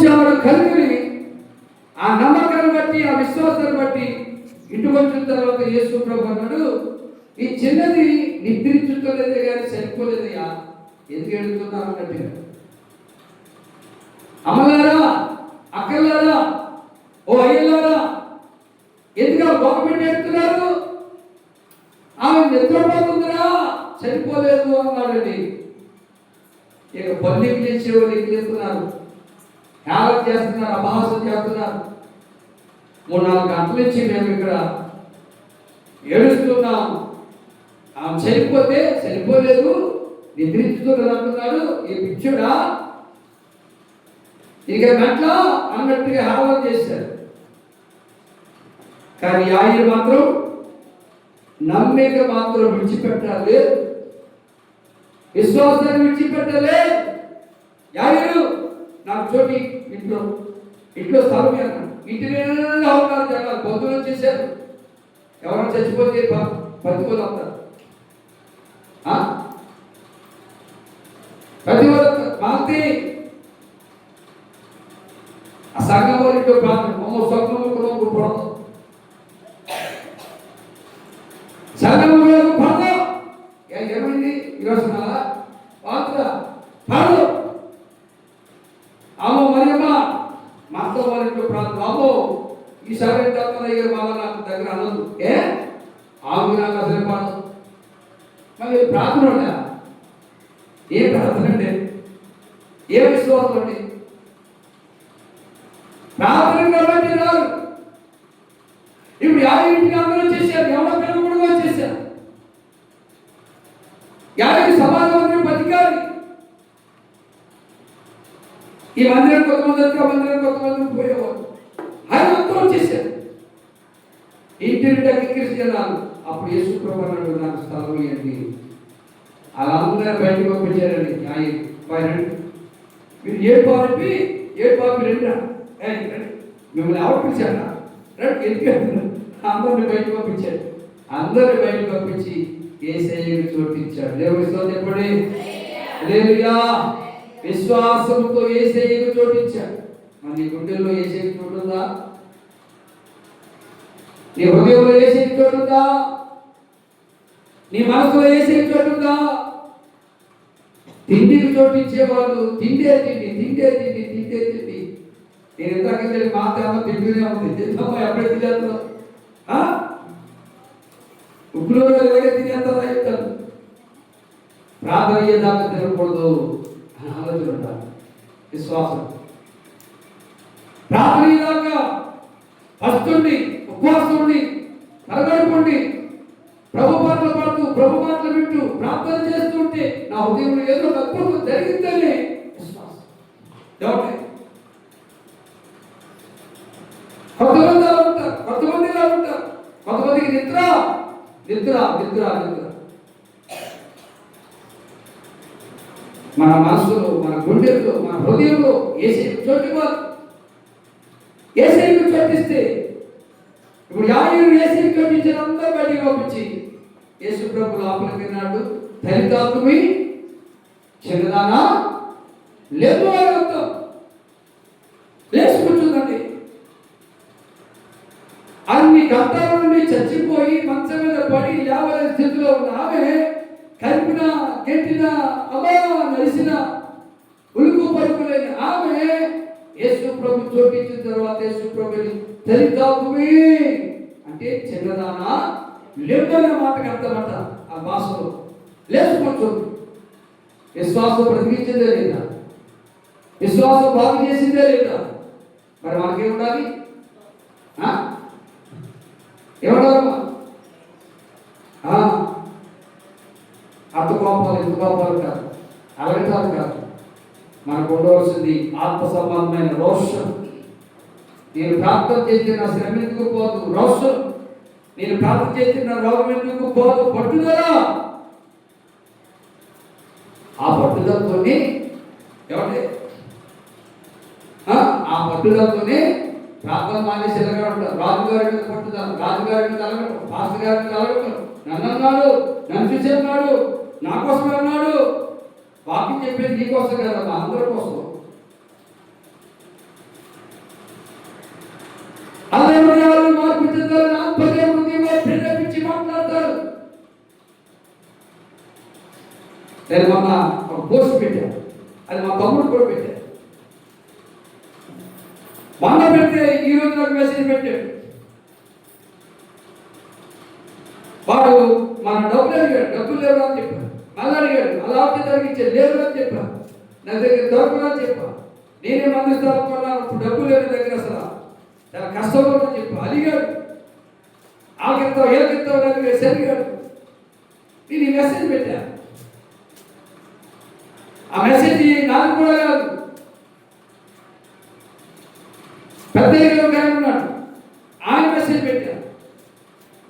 చూచాడు కలిగి ఆ నమ్మకాన్ని బట్టి ఆ విశ్వాసాన్ని బట్టి ఇంటికి వచ్చిన తర్వాత యేసు ప్రభు అన్నాడు ఈ చిన్నది నిద్రించుకోలేదే కానీ చనిపోలేదయ్యా ఎందుకు ఎడుతున్నారు అన్నట్టుగా అమ్మలారా అక్కలారా ఓ అయ్యలారా ఎందుకు గొప్ప పెట్టి ఎడుతున్నారు ఆమె నిద్రపోతుందిరా చనిపోలేదు అన్నాడండి. ఇక పల్లెకి చేసేవాళ్ళు చేస్తున్నారు? హేళన చేస్తున్నారు అపహాసం చేస్తున్నారు. మూడు నాలుగు గంటల నుంచి మేము ఇక్కడ ఏడుస్తున్నాం. ఆమె చనిపోతే చనిపోలేదు నిద్రించుతున్నది అంటున్నాడు ఈ పిచ్చుడా. ఇక గంట అన్నట్టుగా హేళన చేశారు. కానీ ఆయన మాత్రం నమ్మిక మాత్రం విడిచిపెట్టాలి విశ్వాసాన్ని విడిచిపెట్టాలి యాయరు నాకు చోటి ఇంట్లో ఇంట్లో స్థలం ఇంటి నిండా ఉన్నారు జనాలు పొద్దున చేశారు ఎవరైనా చచ్చిపోతే బతికోలు అవుతారు ఆ? ప్రతి ఒక్క మాంతి ఆ సంఘం వారితో ప్రార్థన అమ్మో సంఘం కూడా పడదు సంఘంలో పడదు ఏ- ఏమైంది ఈరోజు వార్త పడదు అమ్మో మరియమ్మ మా అత్త వారింట్లో ప్రార్థన అమ్మో ఈసారి దత్తనయ్య బాబా నాకు దగ్గర అనదు ఏ? ఆమె నాకు అసలు పడదు మరి ప్రార్థన ఉందా? ఏ ప్రార్థన అండి ఏ విశ్వాసం అండి ప్రార్థన కాబట్టి రాదు ఇప్పుడు యాభై ఇంటికి అందరూ చేశారు ఎవరో పిల్లలు కూడా చేశారు యాభై సమాజం బతికాలి ఈ మందిరం కొంతమంది వచ్చి ఆ మందిరం కొంతమంది పోయేవారు ఆయన మొత్తం వచ్చేసారు ఇంటి నిండా అప్పుడు యేసు ప్రభు నాకు స్థలం ఇవ్వండి అలా అందరూ బయటకు పంపించారండి. ఆయన పైనండి మీరు ఏ పాపి ఏ పాపి రండి. మిమ్మల్ని ఎవరు పిలిచారా? రండి ఎందుకు అందరిని బయటకు పంపించారు. అందరిని బయటకు పంపించి ఏసయ్యకు చోటించాడు దేవుడి స్తోత్రం చెప్పండి. విశ్వాసముతో ఏసేయకు ఏసయ్యకు మరి నీ గుండెల్లో ఏసయ్యకు చోటుందా? నీ హృదయంలో ఏసయ్యకు చోటుందా? నీ మనసులో ఏసయ్యకు చోటుందా? తిండికి చోటించే వాళ్ళు తిండే తిండి తిండే తిండి తిండే తిండి. నేను ఇందాక మా తేమ తింటూనే ఉంది. తింటామా ఎప్పుడే తినేస్తాం ఉప్పులో ఎలాగే తినేస్తారా చెప్తాను. ప్రార్థన అయ్యేదాకా తినకూడదు. అని ఉండాలి విశ్వాసం. రాత్రి దాకా పస్తుండి ఉపవాసం కరగడుకోండి ప్రభు పాటలు పాడుతూ ప్రభు పాటలు వింటూ ప్రార్థన చేస్తుంటే నా ఉదయం ఏదో ఒక అద్భుతం జరిగిందని విశ్వాసం. మన మనసులో మన గుండెల్లో మన హృదయంలో ఏసైపు చోటు ఏసైపు చోటిస్తే ఇప్పుడు యాయుడు ఏసైకి చోటించినంతా బయటికి పంపించి యేసు ప్రభు లోపలికి విన్నాడు దరిద్రాత్మి చిన్నదానా? లేదు అర్థం లేచి అన్ని గంటల నుండి చచ్చిపోయి మంచం మీద పడి లేవలేని స్థితిలో ఉన్న ఆమె కలిపిన గెట్టిన అమ్మా నలిసిన ఉలుకు పడుకులేని ఆమె యేసు ప్రభు చోటించిన తర్వాత యేసు ప్రభుని దరిద్రాత్మే అంటే చిన్నదానా? లేదనే మాటకి అర్థమట ఆ భాషలో లేచుకుంటుంది విశ్వాసం ప్రతిపించిందే లేదా? విశ్వాసం బాగు చేసిందే లేదా? మరి మనకేం ఉండాలి ఏమన్నా ఏమన్నారమ్మా అర్థ కోపాలు ఎంత కోపాలు కాదు. అలగటాలు కాదు మనకు ఉండవలసింది ఆత్మ సంబంధమైన రోషం నేను ప్రార్థన చేస్తే నా శ్రమ ఎందుకు పోదు? రోషం నేను ప్రార్థన చేస్తే నా రోగం ఎందుకు పోదు? పట్టుదల. ఆ పట్టుదలతోనే ఏమంటే ఆ పట్టుదలతోనే ప్రార్థన మానేసి ఎలాగా రాజుగారి మీద పట్టుదల రాజుగారి మీద అలగటం పాస్టర్ గారి మీద అలగటం నన్ను అన్నాడు నన్ను చూసి అన్నాడు. నా కోసమే ఉన్నాడు వాక్యం చెప్పేది నీ కోసం మా అందరి కోసం. నేను మొన్న ఒక పోస్ట్ పెట్టాను అది మా తమ్ముడు కూడా పెట్టాను మొన్న పెడితే ఈ రోజు నాకు మెసేజ్ పెట్టాడు. వాడు మన డబ్బులు అడిగాడు డబ్బులు లేవు అని చెప్పాడు. మళ్ళీ అడిగాడు అలా అవుతే తగ్గించాడు లేవు అని చెప్పాను. నా దగ్గర దొరకదు అని చెప్పాను. నేనే మందు అనుకున్నాను డబ్బు డబ్బులు దగ్గర అసలు చాలా కష్టంగా ఉందని చెప్పి అడిగాడు ఆకెత్తావు ఏకెత్తావు నాకు మెసేజ్ అడిగాడు నేను ఈ మెసేజ్ పెట్టాను ఆ మెసేజ్ నాకు కూడా కాదు. పెద్ద గారు ఉన్నాడు. ఆయన మెసేజ్ పెట్టారు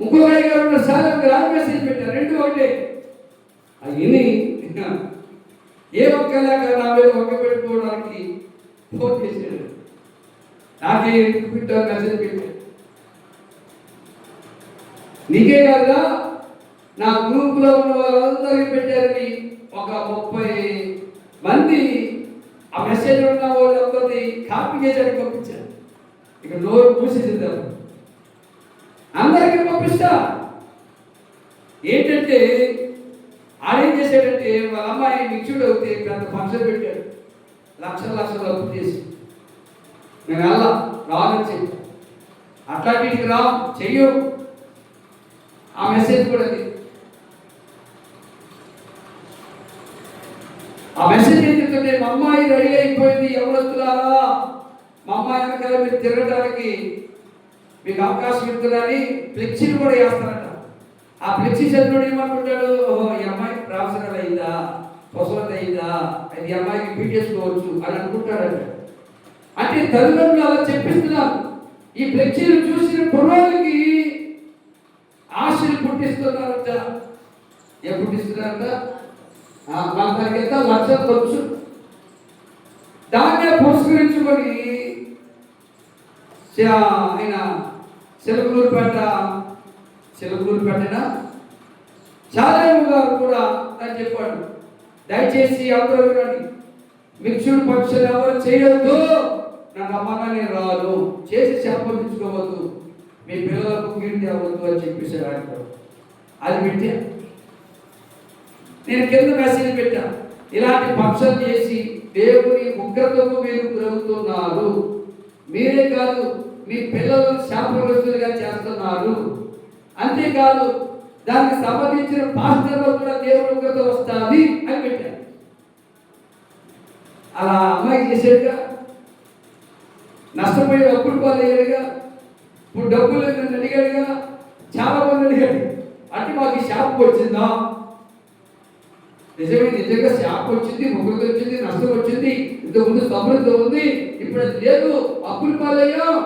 ఇంకొక గారు ఉన్న సార్ గారు ఆయన మెసేజ్ పెట్టారు రెండు ఒకటే. విని ఏ ఒక్క నా మీద ఒక్క పెట్టుకోవడానికి ఫోన్ చేశాడు. నాకే ట్విట్టర్ మెసేజ్ పెట్టాడు నీకే కాదు నా గ్రూపులో ఉన్న వాళ్ళందరికీ పెట్టారని ఒక ముప్పై మంది ఆ మెసేజ్ ఉన్న వాళ్ళందరినీ కాపీ చేసి పంపించారు. ఇక నోరు మూసేసిందాం అందరికీ పంపిస్తా. ఏంటంటే ఆడేం చేశాడంటే వాళ్ళ అమ్మాయి నిక్షుడు అవుతే పెద్ద ఫంక్షన్ పెట్టాడు. లక్షల లక్షలు అప్పు చేసి. నేను వెళ్ళా రానని చెప్పి. అట్లాంటికి రా చెయ్యు. ఆ మెసేజ్ కూడా అది. ఆ మెసేజ్ ఏం చెప్తుంటే మా అమ్మాయి రెడీ అయిపోయింది ఎవరొస్తున్నారా మా అమ్మాయి వెనకాల మీరు తిరగడానికి మీకు అవకాశం ఇస్తుందని ఫ్లెక్సీలు కూడా వేస్తారట. ఆ ఫ్లెక్సీ చదువుడు ఏమనుకుంటాడు ఈ అమ్మాయికి పీటేసుకోవచ్చు అని అనుకుంటాడట అంటే తల్లిదండ్రులు అలా చెప్పిస్తున్నారు. ఈ ఫ్లెక్సీలు చూసిన కుర్రాళ్ళకి ఆశలు పుట్టిస్తున్నారట. ఏ పుట్టిస్తున్నారట? ఆ, మన దానికి ఎంత? లక్షలు ఖర్చు. దాన్నే పురస్కరించుకొని ఆయన సిలకలూరుపేట సిలకలూరుపేటన చాలా గారు కూడా అని చెప్పాడు. దయచేసి అందరూ వినండి మిక్సుడు పక్షులు ఎవరు చేయొద్దు. నాకు అమ్మగానే రాదు. చేసి శాపదించుకోవద్దు మీ పిల్లలకు కీర్తి అవ్వద్దు అని చెప్పేసి ఆయన అది పెట్టా నేను కింద మెసేజ్ పెట్టా. ఇలాంటి పక్షం చేసి దేవుని ఉగ్రతకు మీరు గురవుతున్నారు. మీరే కాదు మీ పిల్లలు శాపగ్రస్తులుగా చేస్తున్నారు. అంతేకాదు దానికి సంబంధించిన పాస్టర్లో కూడా దేవుడు ఉగ్రత వస్తుంది అని పెట్టాను అలా అమ్మాయి చేసేట్టుగా నష్టపోయి అప్పుడు పాలయ్యాడుగా ఇప్పుడు డబ్బులు నన్ను అడిగాడుగా చాలా మంది అడిగాడు అంటే మాకు షాప్ వచ్చిందా? నిజమే నిజంగా షాప్ వచ్చింది ముగ్గురు వచ్చింది నష్టం వచ్చింది ఇంతకుముందు సమృద్ధి ఉంది ఇప్పుడు లేదు అప్పులు పాలయ్యాం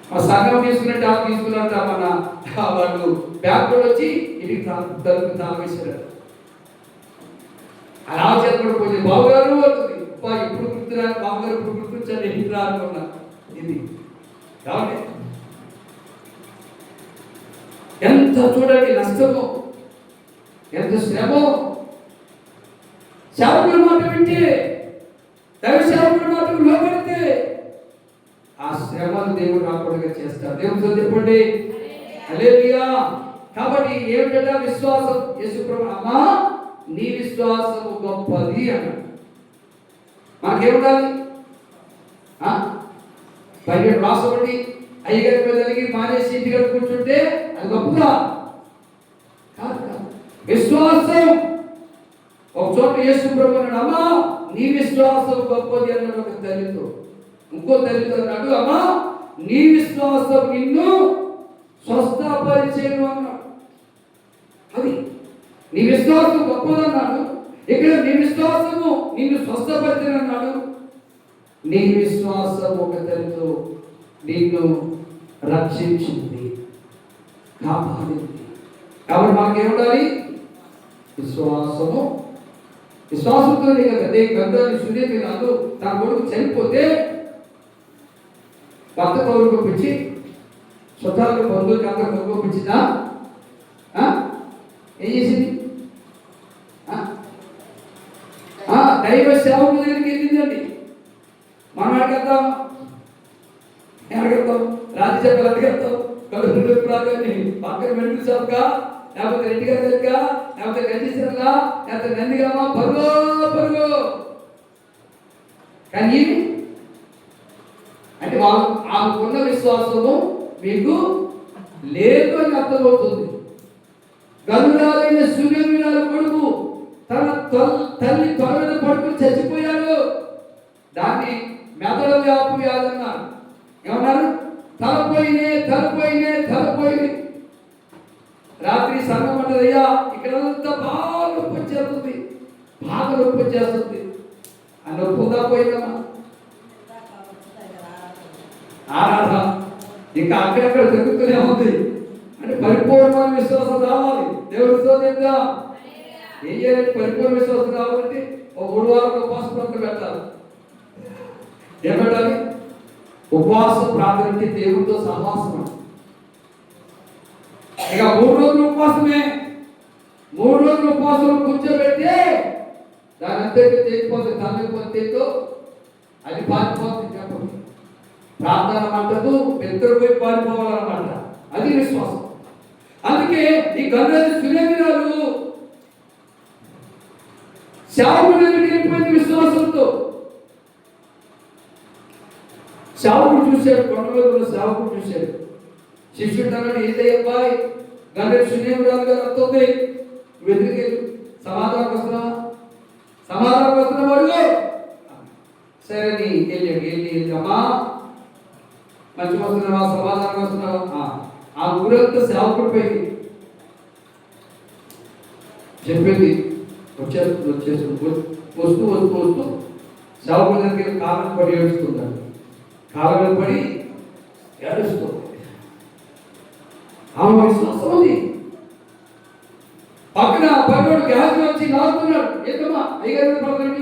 ఆ సంఘం తీసుకున్నట్టు ఆ తీసుకున్నట్టు మన ఆ వాళ్ళు బ్యాంకులో వచ్చి ఇది తలుపు తాగేశారు అలా చెప్పడం పోయి బావగారు అంటుంది అబ్బా ఇప్పుడు గుర్తురా? బావగారు ఇప్పుడు గుర్తుంచండి ఎందుకు రా అనుకున్నా ఇది కాబట్టి ఎంత చూడండి నష్టమో ఎంత శ్రమో. సేవకుల మాట వింటే దైవ సేవకుల మాట లోపలి శ్రమను దేవుడు రాకుండా చేస్తాడు. దేవుడు చెప్పండి. హల్లెలూయా. కాబట్టి ఏమిటంటే విశ్వాసం? యేసుప్రభు అమ్మా నీ విశ్వాసం గొప్పది అన్నాడు. మనకేముండాలి? ఆ? బయట రాసబడి అయ్యగారి మీద కలిగి మానేసి ఇంటికి కూర్చుంటే అది గొప్పదా కాదు? కాదు విశ్వాసం. ఒక చోట యేసుప్రభు అన్నాడు అమ్మా నీ విశ్వాసం గొప్పది అన్నాడు ఒక తల్లితో ఇంకో తల్లిదండ్రులు అన్నాడు అమ్మా నీ విశ్వాసం నిన్ను స్వస్థపరిచేను అన్నాడు అది నీ విశ్వాసం గొప్పదన్నాడు ఇక్కడ నీ విశ్వాసము నిన్ను స్వస్థపరిచేనన్నాడు నీ విశ్వాసం ఒక తల్లితో నిన్ను రక్షించింది కాపాడింది. కాబట్టి మాకేముండాలి? విశ్వాసము. విశ్వాసంతో కదా అదే గంధాన్ని సునీతి నాడు తన కొడుకు చనిపోతే భర్త కౌరు పంపించి చుట్టాలకు బంధువులకి అందరూ కౌరు పంపించిందా ఏం చేసింది? దైవ సేవకు దగ్గరికి వెళ్ళిందండి. మనం అడగద్దాం అడగద్దాం ఎక్కడికెళ్తాం చెప్పాలి అడగద్దాం కడుపు రాగానే పక్కన మెడికల్ షాప్గా లేకపోతే రెడ్డి గారి దగ్గర లేకపోతే గంజేశ్వరంగా లేకపోతే నందిగామా? పరుగో పరుగో. కానీ అంటే వాళ్ళు ఆమెకున్న విశ్వాసము మీకు లేదు అని అర్థమవుతుంది గరుడాలైన సూర్యమీనాల కొడుకు తన తల్లి తొల పడుకుని చచ్చిపోయాడు. దాన్ని మెదడు వ్యాపు వ్యాధి అన్నారు ఏమన్నారు? తలపోయినే తలపోయినే తలపోయినే రాత్రి సంఘం అంటదయ్యా ఇక్కడంతా బాగా నొప్పి వచ్చేస్తుంది. బాగా నొప్పి వచ్చేస్తుంది. ఆ నొప్పి ఉందా పోయిందమ్మా? ఆరాధన. ఇంకా అక్కడక్కడ తిరుగుతూనే ఉంది. అంటే పరిపూర్ణమైన విశ్వాసం రావాలి. దేవుడితో నిందా ఏం చేయాలి? పరిపూర్ణ విశ్వాసం రావాలంటే ఒక మూడు వారాలు ఉపవాసం ప్రార్థన పెట్టాలి. ఏం పెట్టాలి? ఉపవాసం ప్రార్థన దేవుడితో సహవాసం ఇక మూడు రోజులు ఉపవాసమే. మూడు రోజులు ఉపవాసం కూర్చోబెడితే దాని అంతటి తల్లి తల్లిపోతేతో అది పారిపోతుంది చెప్పండి. ప్రార్థన మంటదు పెద్దరు పారిపోవాలన్నమాట. అది విశ్వాసం. అందుకే ఈ గంధర్వ సురేంద్రాలు శావుడు దగ్గరికి వెళ్ళిపోయింది విశ్వాసంతో. శావుడు చూశాడు కొండలో మీద ఉన్న శావుడు చూశాడు. శిష్యుడు అన్నాడు ఏదే అబ్బాయి? గంధర్వ సురేంద్రాలు గారు వస్తుంది నువ్వు సమాధానం వస్తున్నావా? సమాధానం వస్తున్నావు అడుగు. సరే నీ వెళ్ళాడు వెళ్ళి వెళ్ళి అమ్మా మంచి వస్తున్నావా సమాధానం వస్తున్నావా ఆ, ఆ ఊరంతా సేవకుడు పోయింది చెప్పింది. వచ్చేస్తుంది వచ్చేస్తుంది వస్తూ వస్తూ వస్తూ వస్తూ సేవకుడి దగ్గర కాలం పడి ఏడుస్తున్నాడు కాలం పడి ఏడుస్తుంది ఆమె విశ్వాసం ఉంది పక్కన పన్నోడు గ్యాస్ వచ్చి లాగుతున్నాడు ఏంటమ్మా అయ్యగారు పడకండి